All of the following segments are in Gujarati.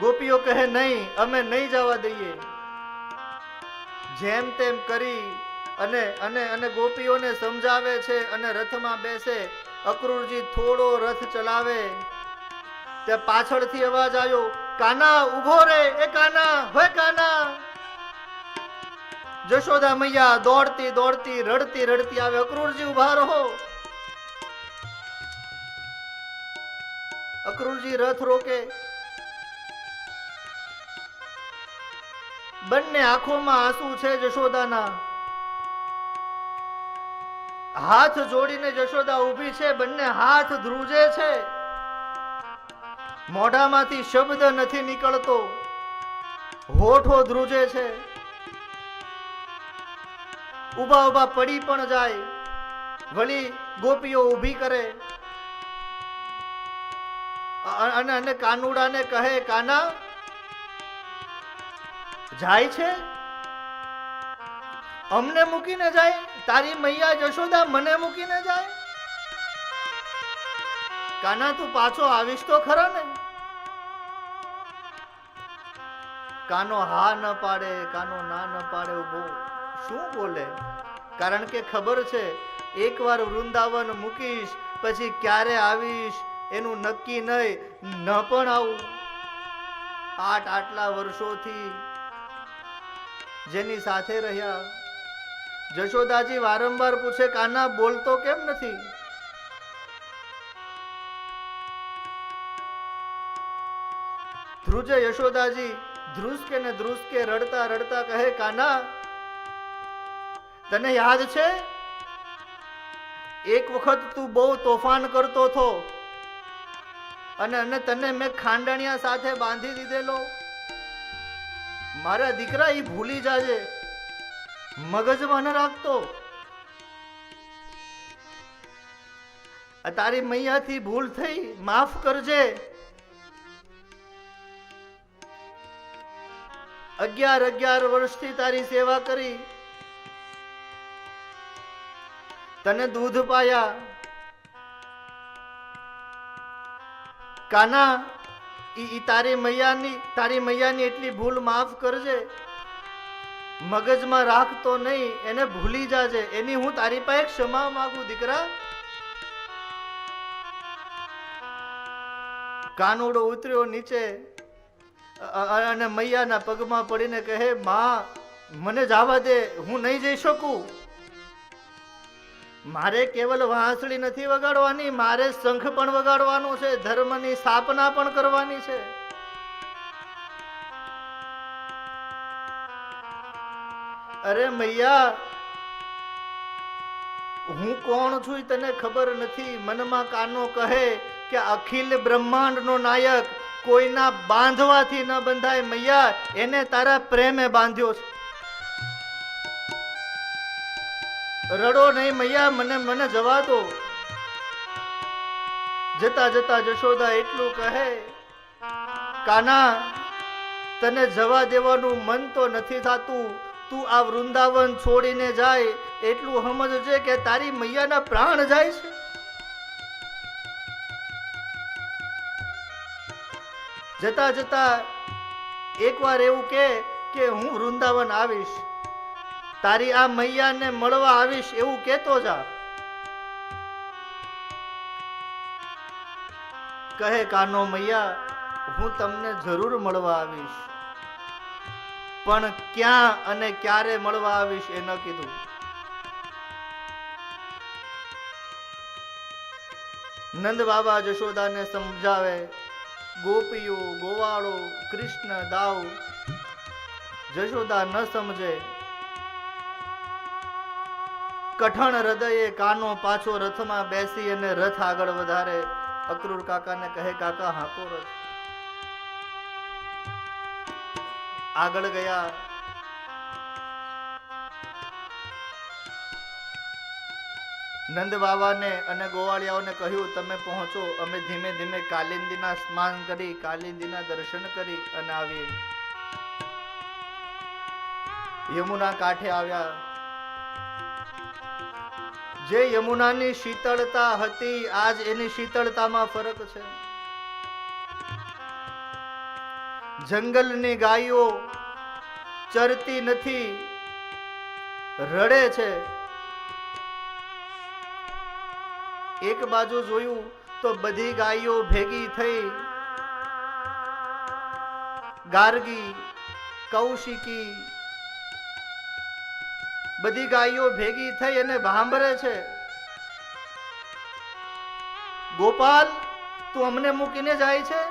ગોપીઓ કહે, નહીં, અમે નહીં જવા દઈએ. જેમ તેમ કરી અને અને અને ગોપીઓને સમજાવે છે અને રથમાં બેસે, અક્રૂરજી થોડો રથ ચલાવે. તે પાછળથી અવાજ આવ્યો, કાના ઊભો રે, એ કાના, હોય કાના. જશોદા મૈયા, દોડતી દોડતી, રડતી રડતી આવે, અક્રૂરજી ઊભા રહો. અક્રૂરજી રથ રોકે બંને આંખોમાં આંસુ છે જશોદાના. હાથ જોડીને જશોદા ઊભી છે, બંને હાથ ધ્રુજે છે. મોઢામાંથી શબ્દ નથી નીકળતો. હોઠો ધ્રુજે છે. ઊભા ઊભા પડી પણ જાય. વળી ગોપીઓ ઊભી કરે. અને કાનુડાને કહે, કાના જાય છે? અમને મૂકીને જાય, તારી મૈયા જશોદા મને મૂકીને જાય? કાના, તું પાછો આવીશ તો ખરો ને? કાનો હા ન પાડે, કાનો ના ન પાડે ઊભો શું બોલે? કારણ કે ખબર છે, એકવાર વૃંદાવન મૂકીશ, પછી ક્યારે આવીશ, એનું નક્કી નહીં, ન પણ આવું. આઠ આટલા વર્ષોથી જેની સાથે રહ્યા? જશોદાજી વારંવાર પૂછે, કાના, બોલતો કેમ નથી? ધ્રુજે યશોદાજી ધ્રુસકે ને ધ્રુસકે રડતા રડતા કહે, કાના, તને યાદ છે? એક વખત તું બહુ તોફાન કરતો અને અને તને મેં ખાંડણિયા સાથે બાંધી દીધેલો. મારા દીકરા એ ભૂલી જાજે. મગજમાં ન રાખતો. તારી મૈયાથી ભૂલ થઈ, માફ કરજે. અગિયાર અગિયાર વર્ષથી તારી સેવા કરી. તને દૂધ પાયા. કાના ઈ તારી મૈયાની તારી મૈયાની એટલી ભૂલ માફ કરજે. મગજમાં રાખતો નહીં, એને ભૂલી જાજે. એની હું તારી પાસે ક્ષમા માંગુ, દીકરા. કાનુડો ઉતર્યો નીચે અને મૈયાના પગમાં પડીને કહે, માં, મને જવા દે, હું નહીં જઈ શકું. મારે કેવલ વાંસળી નથી વગાડવાની, મારે શંખ પણ વગાડવાનો છે, ધર્મની સ્થાપના પણ કરવાની છે. અરે મૈયા, હું કોણ છું તને ખબર નથી? મનમાં કાનો કહે કે અખિલ બ્રહ્માંડનો નાયક કોઈના બાંધવાથી ન બંધાય. મૈયા, એને તારા પ્રેમે બાંધ્યો છે. રડો નહીં મૈયા, મને મને જવા દો. જતા જતા જશોદા એટલું કહે, કાના, તને જવા દેવાનું મન તો નથી થતું. તું આ વૃંદાવન છોડીને જાય, એટલું સમજજે કે તારી મૈયાના પ્રાણ જાય છે. જતા જતા એકવાર એવું કે હું વૃંદાવન આવીશ. તારી આ મૈયાને મળવા આવીશ એવું કેતો જા. કહે, કાનો મૈયા, હું તમને જરૂર મળવા આવીશ. પણ ક્યાં અને ક્યારે મળવા આવીશ એ ન કીધું. નંદ બાબા જશોદાને સમજાવે, ગોપીઓ, ગોવાળો, કૃષ્ણ, દાવ. જશોદા ન સમજે કઠણ હૃદયે કાનો પાછો રથમાં બેસી અને રથ આગળ વધારે. અક્રૂર કાકાને કહે, કાકા, હાકો રથ. આગળ ગયા. નંદ બાબાને અને ગોવાળિયાઓને કહ્યું, તમે પહોંચો. અમે ધીમે ધીમે કાલિંદીના સ્નાન કરી, કાલિંદીના દર્શન કરી અને આવી યમુના કાંઠે આવ્યા. જે યમુનાની શીતળતા હતી, આજ એની શીતળતામાં ફરક છે. જંગલની ગાયો ચરતી નથી, રડે છે. એક બાજુ જોયું તો બધી ગાયો ભેગી થઈ. ગાર્ગી, કૌશિકી બધી ગાયો ભેગી થઈ અને ભાંભરે છે. ગોપાલ, તું અમને મૂકીને જાય છે?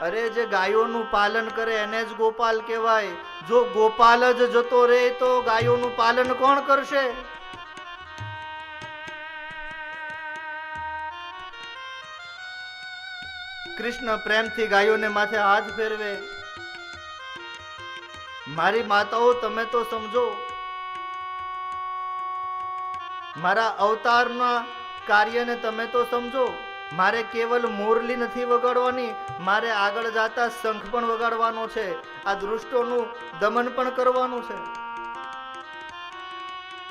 અરે, જે ગાયોનું પાલન કરે એને જ ગોપાલ કહેવાય. જો ગોપાલ જ જતો રહે તો ગાયોનું પાલન કોણ કરશે? કૃષ્ણ પ્રેમથી ગાયોને માથે હાથ ફેરવે. મારી માતાઓ, તમે તો સમજો. મારા અવતારના કાર્યને તમે તો સમજો. મારે કેવલ મોરલી નથી વગાડવાની, મારે આગળ જતા શંખ પણ વગાડવાનો છે. આ દૃષ્ટોનું દમન પણ કરવાનું છે.